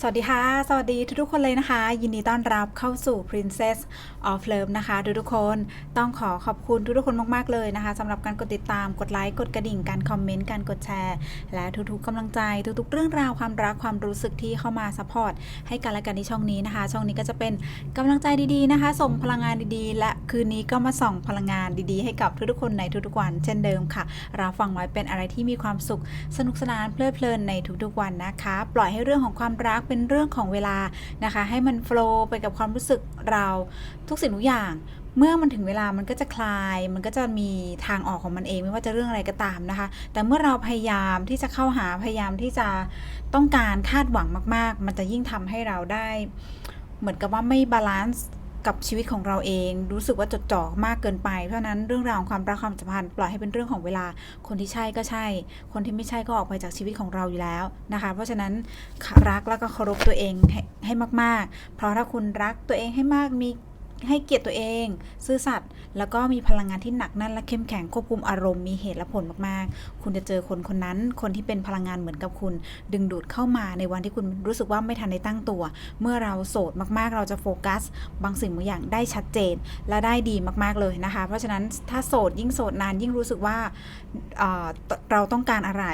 สวัสดีค่ะ สวัสดีทุกๆคนเลยนะคะ ยินดีต้อนรับเข้าสู่ Princess of Love นะคะทุกๆคนต้องขอขอบคุณทุกๆคนมากๆเลยนะคะสำหรับการกดติดตามกดไลค์กดกระดิ่งการคอมเมนต์การกดแชร์ และทุกๆกำลังใจทุกๆเรื่องราวความรักความรู้สึกที่เข้ามาซัพพอร์ตให้กันและกันที่ช่องนี้นะคะ ช่องนี้ก็จะเป็นกำลังใจดีๆนะคะ ส่งพลังงานดีๆ และคืนนี้ก็มาส่องพลังงานดีๆ ให้กับทุกๆคนในทุกๆวัน เช่นเดิมค่ะเรับฟังไว้เป็นอะไรที่มีความสุขสนุกสนานเพลิดเพลินในทุกๆวันนะคะ ปล่อยให้เรื่องของความรักเป็นเรื่องของเวลานะคะ ให้มันโฟล์ไปกับความรู้สึกเราทุกสิ่งทุกอย่าง เมื่อมันถึงเวลามันก็จะคลาย มันก็จะมีทางออกของมันเองไม่ว่าจะเรื่องอะไรก็ตามนะคะ แต่เมื่อเราพยายามที่จะเข้าหาพยายามที่จะต้องการคาดหวังมาก ๆ มันจะยิ่งทำให้เราได้ เหมือนกับว่าไม่บาลานซ์ กับชีวิตของเราเอง รู้สึกว่าจดจ่อมากเกินไป เพราะนั้นเรื่องราวของความรักความสัมพันธ์ปล่อยให้เป็นเรื่องของเวลา คนที่ใช่ก็ใช่ คนที่ไม่ใช่ก็ออกไปจากชีวิตของเราอยู่แล้วนะคะ เพราะฉะนั้นรักแล้วก็เคารพตัวเองให้ให้มาก ๆ เพราะถ้าคุณรักตัวเองให้มากมี ให้เกียรติตัวเอง ซื่อสัตย์แล้วก็มีพลังงานที่หนักแน่นและเข้มแข็งควบคุมอารมณ์มีเหตุและผลมากๆ คุณจะเจอคนคนนั้น คนที่เป็นพลังงานเหมือนกับคุณ ดึงดูดเข้ามาในวันที่คุณรู้สึกว่าไม่ทันได้ตั้งตัว เมื่อเราโสดมากๆ เราจะโฟกัส บางสิ่งบางอย่างได้ชัดเจน และได้ดีมากๆเลยนะคะ เพราะฉะนั้นถ้าโสดยิ่งโสดนานยิ่งรู้สึกว่าเเราต้องการอะไร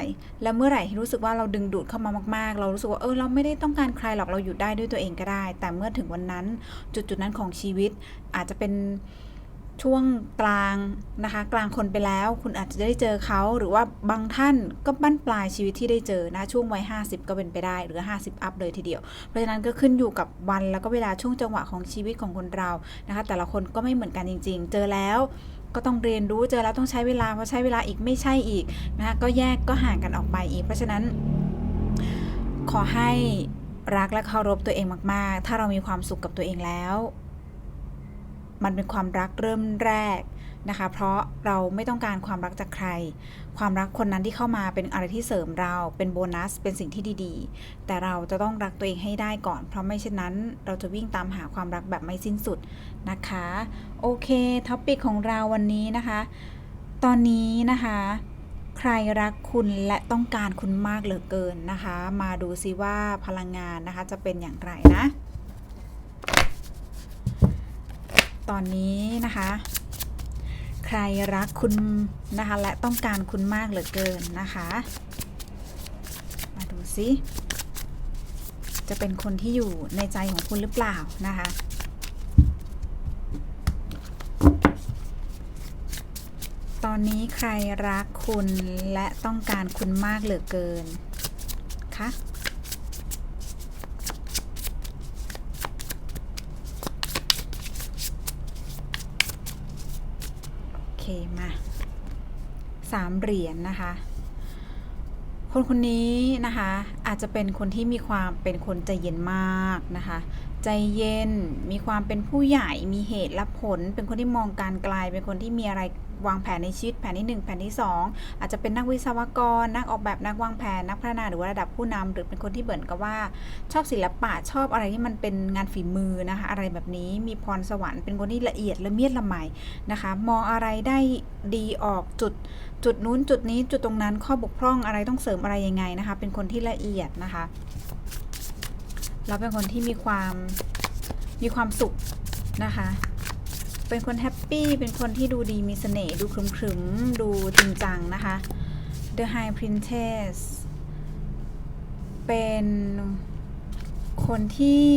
และเมื่อไหร่ที่รู้สึกว่าเราดึงดูดเข้ามามาก ๆ เรารู้สึกว่าเออเราไม่ได้ต้องการใครหรอกเราอยู่ได้ด้วยตัวเองก็ได้ แต่เมื่อถึงวันนั้นจุดจุดๆนั้นของชีวิตอาจจะเป็นช่วงกลางนะคะ กลางคนไปแล้ว คุณอาจจะได้เจอเขาหรือว่าบางท่านก็บั้นปลายชีวิตที่ได้เจอนะช่วงวัย50 ก็เป็นไปได้หรือ 50 อัพเลยทีเดียว เพราะฉะนั้นก็ขึ้นอยู่กับวันแล้วก็เวลาช่วงจังหวะของชีวิตของคนเรานะคะ แต่ละคนก็ไม่เหมือนกันจริง ๆ เจอแล้วก็ต้องเรียนรู้เจอแล้วต้องใช้เวลาพอใช้เวลาอีกไม่ใช่อีกนะคะก็แยกก็ห่างกันออกไปอีก เพราะฉะนั้นขอให้รักและเคารพตัวเองมาก ๆ ถ้าเรามีความสุขกับตัวเองแล้ว มันเป็นความรักเริ่มแรกนะคะ เพราะเราไม่ต้องการความรักจากใคร ความรักคนนั้นที่เข้ามาเป็นอะไรที่เสริมเรา เป็นโบนัส เป็นสิ่งที่ดีๆ แต่เราจะต้องรักตัวเองให้ได้ก่อน เพราะไม่เช่นนั้น เราจะวิ่งตามหาความรักแบบไม่สิ้นสุดนะคะ โอเค ท็อปิกของเราวันนี้นะคะ ตอนนี้นะคะใครรักคุณและต้องการคุณมากเหลือเกินนะคะ มาดูซิว่าพลังงานนะคะจะเป็นอย่างไรนะ ตอนนี้นะคะ ใครรักคุณนะคะ และต้องการคุณมากเหลือเกินนะคะ มาดูซิจะเป็นคนที่อยู่ในใจของคุณหรือเปล่านะคะตอนนี้ใครรักคุณและต้องการคุณมากเหลือเกินคะ 3 เหรียญนนะคะ คนคนนี้นะคะอาจจะเป็นคนที่มีความเป็นคนใจเย็นมากนะคะ ใจเย็นมีความเป็นผู้ใหญ่มีเหตุและผล เป็นคนที่มองการไกลเป็นคนที่มีอะไร วางแผนในชีวิตแผนที่ 1 แผนที่ 2 อาจจะเป็นนักวิศวกร นักออกแบบนักวางแผนนักพัฒนาหรือว่าระดับผู้นำหรือเป็นคนที่เหมือนกับว่า ชอบศิลปะชอบอะไรที่มันเป็นงานฝีมือนะคะอะไรแบบนี้มีพรสวรรค์เป็นคนที่ละเอียดละเมียดละไมนะคะ มองอะไรได้ดีออกจุดจุดนู้นจุดนี้จุดตรงนั้นข้อบกพร่องอะไรต้องเสริมอะไรยังไงนะคะ เป็นคนที่ละเอียดนะคะ เราเป็นคนที่มีความมีความสุขนะคะ เป็นคนแฮปปี้ เป็นคนที่ดูดีมีเสน่ห์ ดูครึมๆ ดูจริงจังนะคะ The High Princess เป็นคนที่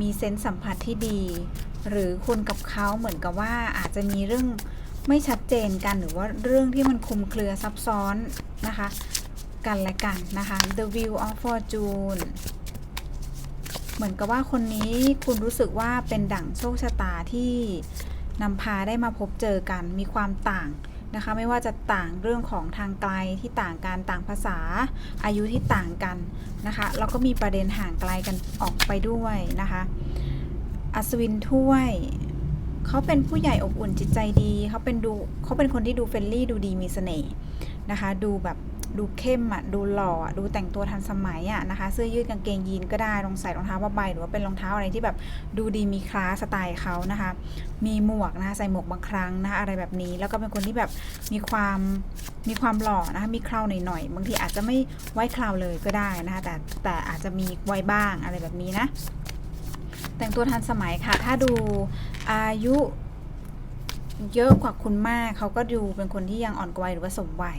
มีเซนส์สัมผัสที่ดี หรือคุณกับเขาเหมือนกับว่าอาจจะมีเรื่องไม่ชัดเจนกันหรือว่าเรื่องที่มันคุมเครือซับซ้อนนะคะ กันและกันนะคะ The Wheel of Fortune เหมือนกับว่าคนนี้คุณรู้สึกว่าเป็นดั่งโชคชะตาที่ นำพาได้มาพบเจอกันมีความต่างนะคะ ไม่ว่าจะต่างเรื่องของทางไกลที่ต่างกันต่างภาษา อายุที่ต่างกันนะคะแล้วก็มีประเด็นห่างไกลกันออกไปด้วยนะคะ อัศวินถ้วยเขาเป็นผู้ใหญ่อบอุ่นจิตใจดีเขาเป็นดูเขาเป็นคนที่ดูเฟรนลี่ดูดีมีเสน่ห์นะคะ ดูแบบ ดูเข้มอะดูหล่ออะดูแต่งตัวทันสมัยอะนะคะเสื้อยืดกางเกงยีนก็ได้ลองใส่รองเท้าผ้าใบหรือว่าเป็นรองเท้าอะไรที่แบบดูดีมีคลาสสไตล์เขานะคะ มีหมวกนะคะใส่หมวกบางครั้งนะคะอะไรแบบนี้แล้วก็เป็นคนที่แบบมีความมีความหล่อนะคะมีเคราวหน่อยๆบางทีอาจจะไม่ไว้เคราวเลยก็ได้นะคะแต่แต่อาจจะมีไว้บ้างอะไรแบบนี้นะแต่งตัวทันสมัยค่ะ ถ้าดูอายุเยอะกว่าคุณมาก เขาก็ดูเป็นคนที่ยังอ่อนกวัยหรือว่าสมวัย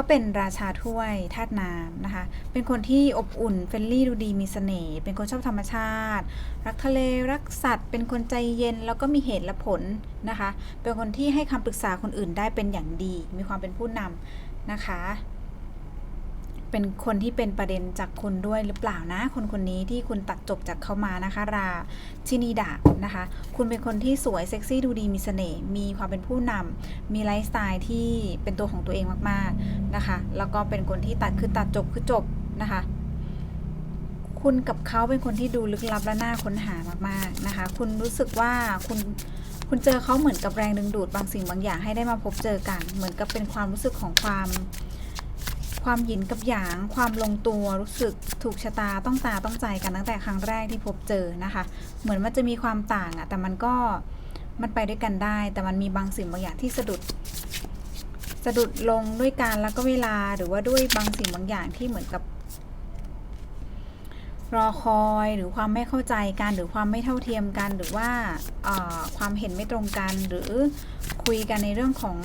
เขาเป็นราชาถ้วยธาตุน้ำนะคะ เป็นคนที่อบอุ่นเฟรนลี่ดูดีมีเสน่ห์ เป็นคนชอบธรรมชาติ รักทะเลรักสัตว์ เป็นคนใจเย็นแล้วก็มีเหตุและผลนะคะ เป็นคนที่ให้คำปรึกษาคนอื่นได้เป็นอย่างดี มีความเป็นผู้นำนะคะ เป็นคนที่เป็นประเด็นจากคุณด้วยหรือเปล่านะ คนคนนี้ที่คุณตัดจบจากเขามานะคะ ราชินีดานะคะ คุณเป็นคนที่สวยเซ็กซี่ดูดีมีเสน่ห์มีความเป็นผู้นำมีไลฟ์สไตล์ที่เป็นตัวของตัวเองมากๆนะคะ แล้วก็เป็นคนที่ตัดคือตัดจบคือจบนะคะคุณกับเขาเป็นคนที่ดูลึกลับและน่าค้นหามากๆนะคะ คุณรู้สึกว่าคุณคุณเจอเขาเหมือนกับแรงดึงดูดบางสิ่งบางอย่างให้ได้มาพบเจอกัน เหมือนกับเป็นความรู้สึกของความ ความหยินกับหยาง ความลงตัวรู้สึกถูกชะตาต้องตาต้องใจกันตั้งแต่ครั้งแรกที่พบเจอนะคะ เหมือนมันจะมีความต่างอะแต่มันก็มันไปด้วยกันได้ แต่มันมีบางสิ่งบางอย่างที่สะดุด สะดุดลงด้วยการแล้วก็เวลาหรือว่าด้วยบางสิ่งบางอย่างที่เหมือนกับ รอคอยหรือความไม่เข้าใจกันหรือความไม่เท่าเทียมกัน หรือว่าความเห็นไม่ตรงกันหรือคุยกันในเรื่องของ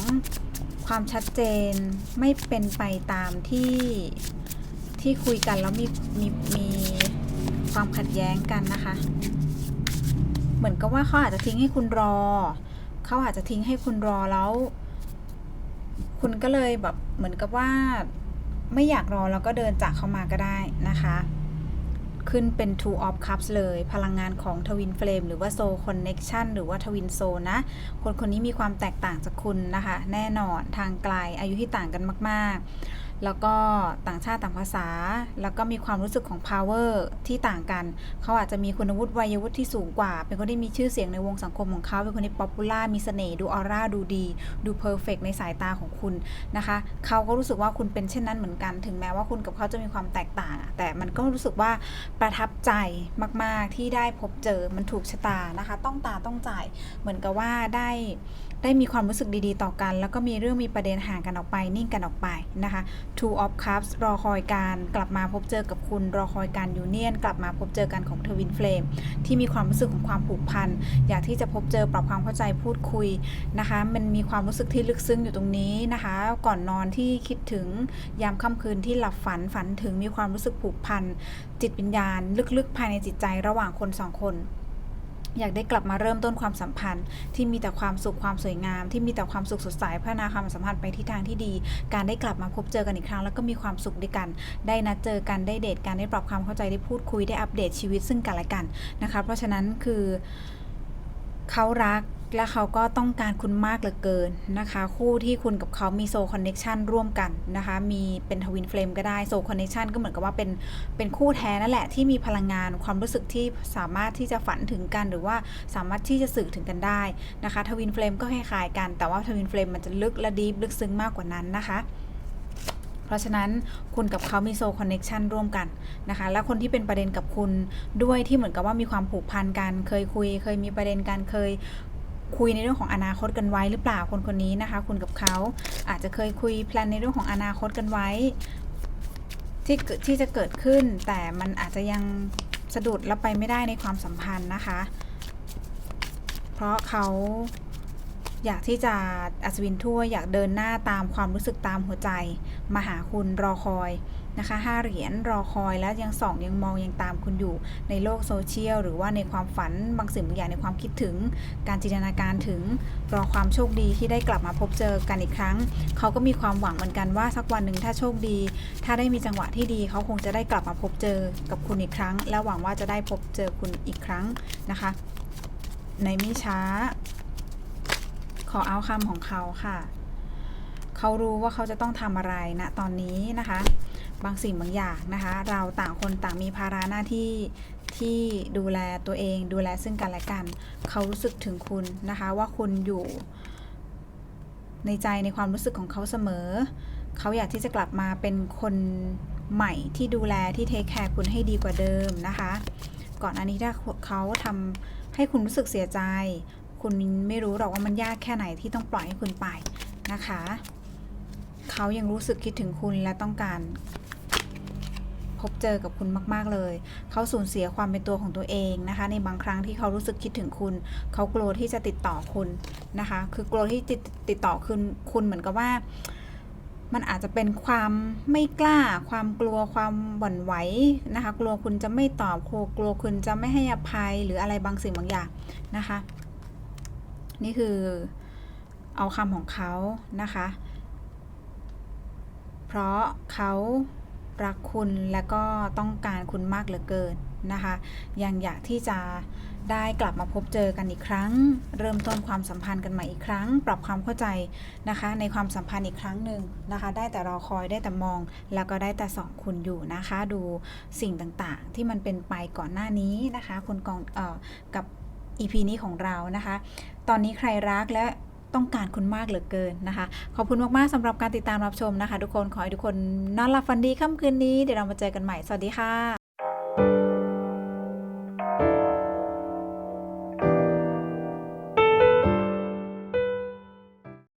ความชัดเจนไม่เป็นไปตามที่ที่คุยกันแล้วมีมีมีความขัดแย้งกันนะคะ เหมือนกับว่าเขาอาจจะทิ้งให้คุณรอ เขาอาจจะทิ้งให้คุณรอแล้ว คุณก็เลยแบบเหมือนกับว่าไม่อยากรอแล้วก็เดินจากเขามาก็ได้นะคะ ขึ้นเป็น Two of Cups เลย พลังงานของ Twin Flame หรือว่า Soul Connection หรือว่า Twin Soul นะ คนคนนี้มีความแตกต่างจากคุณนะคะ แน่นอนทางไกลอายุที่ต่างกันมาก ๆ แล้วก็ต่างชาติต่างภาษา แล้วก็มีความรู้สึกของ power ที่ต่างกัน เขาอาจจะมีคุณวุฒิวัยวุฒิที่สูงกว่า เป็นคนที่มีชื่อเสียงในวงสังคมของเขา เป็นคนที่ป๊อปปูล่ามีเสน่ห์ดูออร่าดูดี ดูเพอร์เฟกในสายตาของคุณนะคะ เขาก็รู้สึกว่าคุณเป็นเช่นนั้นเหมือนกัน ถึงแม้ว่าคุณกับเขาจะมีความแตกต่าง แต่มันก็รู้สึกว่าประทับใจมาก ๆ ที่ได้พบเจอ มันถูกชะตานะคะ ต้องตาต้องใจ เหมือนกับว่าได้ ได้มีความรู้สึกดีๆ ต่อกัน แล้วก็มีเรื่องมีประเด็นห่างกันออกไป นิ่งกันออกไปนะคะ Two of Cups รอคอยการกลับมาพบเจอกับคุณ รอคอยการยูเนียนกลับมาพบเจอกันของ Twin Flame ที่มีความรู้สึกของความผูกพัน อยากที่จะพบเจอปรับความเข้าใจพูดคุยนะคะ มันมีความรู้สึกที่ลึกซึ้งอยู่ตรงนี้นะคะ ก่อนนอนที่คิดถึงยามค่ำคืนที่หลับฝันฝันถึงมีความรู้สึกผูกพันจิตวิญญาณ ลึกๆภายในจิตใจระหว่างคนสองคน อยากได้กลับมาเริ่มต้นความสัมพันธ์ ที่มีแต่ความสุขความสวยงาม ที่มีแต่ความสุขสดใสพัฒนาความสัมพันธ์ไปที่ทางที่ดี การได้กลับมาพบเจอกันอีกครั้ง แล้วก็มีความสุขด้วยกัน ได้นัดเจอกันได้เดทกันได้ปรับความเข้าใจได้พูดคุยได้อัปเดตชีวิตซึ่งกันและกันนะคะเพราะฉะนั้นคือเขารัก และเขาก็ต้องการคุณมากเหลือเกินนะคะ คู่ที่คุณกับเขามีโซคอนเน็ชันร่วมกันนะคะ มีเป็นทวินเฟลมก็ได้โซคอนเน็ชันก็เหมือนกับว่าเป็นเป็นคู่แท้นั่นแหละที่มีพลังงานความรู้สึกที่สามารถที่จะฝันถึงกันหรือว่าสามารถที่จะสื่อถึงกันได้นะคะทวินเฟลมก็คล้ายๆกันแต่ว่าทวินเฟลมมันจะลึกและดีฟลึกซึ้งมากกว่านั้นนะคะเพราะฉะนั้นคุณกับเขามีโซคอนเน็ชันร่วมกันนะคะ และคนที่เป็นประเด็นกับคุณด้วยที่เหมือนกับว่ามีความผูกพันกัน เคยคุย เคยมีประเด็นกัน เคย คุยในเรื่องของอนาคตกันไว้หรือเปล่าคนคนนี้นะคะ คุณกับเขาอาจจะเคยคุยแพลนในเรื่องของอนาคตกันไว้ ที่ที่จะเกิดขึ้น แต่มันอาจจะยังสะดุดแล้วไปไม่ได้ในความสัมพันธ์นะคะ เพราะเขาอยากที่จะอัศวินทั่วอยากเดินหน้าตามความรู้สึกตามหัวใจ มาหาคุณรอคอย นะคะห้าเหรียญรอคอยและยังส่องยังมองยังตามคุณอยู่ในโลกโซเชียลหรือว่าในความฝันบางสิ่งบางอย่างในความคิดถึง การจินตนาการถึงรอความโชคดีที่ได้กลับมาพบเจอกันอีกครั้ง เขาก็มีความหวังเหมือนกันว่าสักวันหนึ่งถ้าโชคดี ถ้าได้มีจังหวะที่ดี เขาคงจะได้กลับมาพบเจอกับคุณอีกครั้ง และหวังว่าจะได้พบเจอคุณอีกครั้งนะคะ ในไม่ช้า ขอเอาคำของเขาค่ะ เขารู้ว่าเขาจะต้องทำอะไรณนะตอนนี้นะคะ บางสิ่งบางอย่างนะคะ เราต่างคนต่างมีภาระหน้าที่ที่ดูแลตัวเอง ดูแลซึ่งกันและกัน เขารู้สึกถึงคุณนะคะ ว่าคุณอยู่ ในใจในความรู้สึกของเขาเสมอ เขาอยากที่จะกลับมาเป็นคนใหม่ที่ดูแลที่เทคแคร์คุณให้ดีกว่าเดิมนะคะ ก่อนอันนี้ถ้าเขาทำให้คุณรู้สึกเสียใจ คุณไม่รู้หรอกว่ามันยากแค่ไหนที่ต้องปล่อยให้คุณไปนะคะ เขายังรู้สึกคิดถึงคุณและต้องการ บเจอกับคุณมากๆเลย เขาสูญเสียความเป็นตัวของตัวเองนะคะ ในบางครั้งที่เขารู้สึกคิดถึงคุณ เขากลัวที่จะติดต่อคุณนะคะ คือกลัวที่ติดติดต่อคุณคุณเหมือนกับว่า มันอาจจะเป็นความไม่กล้า ความกลัวความหวั่นไหวนะคะ กลัวคุณจะไม่ตอบกลัวกลัวคุณจะไม่ให้อภัยหรืออะไรบางสิ่งบางอย่างนะคะ นี่คือเอาคำของเขานะคะ เพราะเขา รักคุณและก็ต้องการคุณมากเหลือเกินนะคะ ยังอยากที่จะได้กลับมาพบเจอกันอีกครั้ง เริ่มต้นความสัมพันธ์กันใหม่อีกครั้ง ปรับความเข้าใจนะคะ ในความสัมพันธ์อีกครั้งหนึ่งนะคะ ได้แต่รอคอยได้แต่มอง แล้วก็ได้แต่ส่องคุณอยู่นะคะ ดูสิ่งต่างๆ ที่มันเป็นไปก่อนหน้านี้นะคะ คุณกองออกับ EP นี้ของเรานะคะ ตอนนี้ใครรักและ ต้องการคุณมากเหลือเกินนะคะ ขอบคุณมากๆสำหรับการติดตามรับชมนะคะ ทุกคนขอให้ทุกคนนอนหลับฝันดีค่ำคืนนี้เดี๋ยวเรามาเจอกันใหม่สวัสดีค่ะ